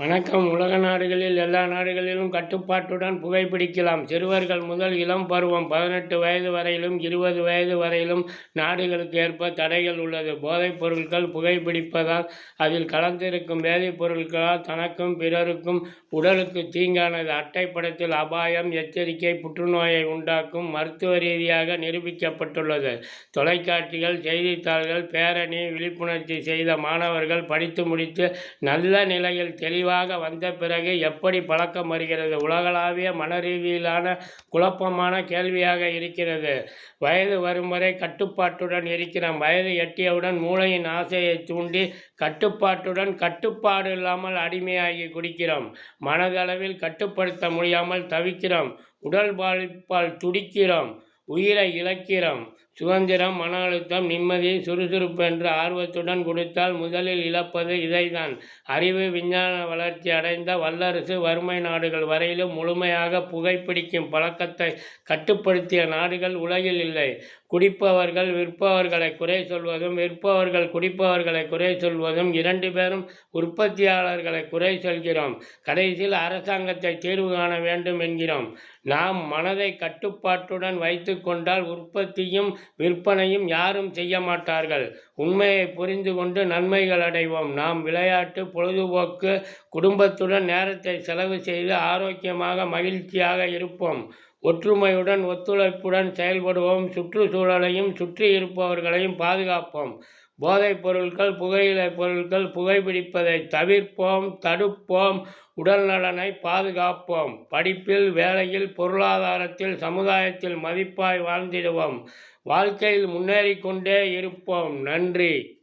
வணக்கம். உலக நாடுகளில் எல்லா நாடுகளிலும் கட்டுப்பாட்டுடன் புகைப்பிடிக்கலாம் சிறுவர்கள் முதல் இளம் பருவம் பதினெட்டு வயது வரையிலும் இருபது வயது வரையிலும் நாடுகளுக்கு ஏற்ப தடைகள் உள்ளது. போதைப் பொருட்கள் புகைப்பிடிப்பதால் அதில் கலந்திருக்கும் வேதிப்பொருட்களால் தனக்கும் பிறருக்கும் உடலுக்கு தீங்கானது. அட்டைப்படத்தில் அபாயம் எச்சரிக்கை புற்றுநோயை உண்டாக்கும் மருத்துவ ரீதியாக நிரூபிக்கப்பட்டுள்ளது. தொலைக்காட்சிகள் செய்தித்தாள்கள் பேரணி விழிப்புணர்ச்சி செய்த மாணவர்கள் படித்து முடித்து நல்ல நிலையில் தெளிவாக வந்த பிறகு எப்படி பழக்கம் வருகிறது? உலகளாவிய மன ரீதியிலான குழப்பமான கேள்வியாக இருக்கிறது. வயது வரும் வரை கட்டுப்பாட்டுடன் இருக்கிறோம் வயது எட்டியவுடன் மூளையின் ஆசையை தூண்டி கட்டுப்பாட்டுடன் கட்டுப்பாடு இல்லாமல் அடிமையாகி குடிக்கிறோம் மனதளவில் கட்டுப்படுத்த முடியாமல் தவிக்கிறோம் உடல் பாதிப்பால் துடிக்கிறோம் உயிரை இழக்கிறோம் சுதந்திரம் மன அழுத்தம் நிம்மதி சுறுசுறுப்பு என்று ஆர்வத்துடன் கொடுத்தால் முதலில் இழப்பது இதைதான் அறிவு விஞ்ஞான வளர்ச்சி அடைந்த வல்லரசு வறுமை நாடுகள் வரையிலும் முழுமையாக புகைப்பிடிக்கும் பழக்கத்தை கட்டுப்படுத்திய நாடுகள் உலகில் இல்லை. குடிப்பவர்கள் விற்பவர்களை குறை சொல்வதும் விற்பவர்கள் குடிப்பவர்களை குறை சொல்வதும் இரண்டு பேரும் உற்பத்தியாளர்களை குறை சொல்கிறோம். கடைசியில் அரசாங்கத்தை தீர்வு காண வேண்டும் என்கிறோம். நாம் மனதை கட்டுப்பாட்டுடன் வைத்து கொண்டால் உற்பத்தியும் விற்பனையும் யாரும் செய்ய மாட்டார்கள். உண்மையை புரிந்து கொண்டு நன்மைகள் அடைவோம். நாம் விளையாட்டு பொழுதுபோக்கு குடும்பத்துடன் நேரத்தை செலவு செய்து ஆரோக்கியமாக மகிழ்ச்சியாக இருப்போம். ஒற்றுமையுடன் ஒத்துழைப்புடன் செயல்படுவோம். சுற்றுச்சூழலையும் சுற்றி இருப்பவர்களையும் பாதுகாப்போம். போதைப் பொருட்கள் புகையிலை பொருட்கள் புகைப்பிடிப்பதை தவிர்ப்போம் தடுப்போம் உடல் நலனை பாதுகாப்போம். படிப்பில் வேலையில் பொருளாதாரத்தில் சமுதாயத்தில் மதிப்பாய் வாழ்ந்திடுவோம். வாழ்க்கையில் முன்னேறிக்கொண்டே இருப்போம். நன்றி.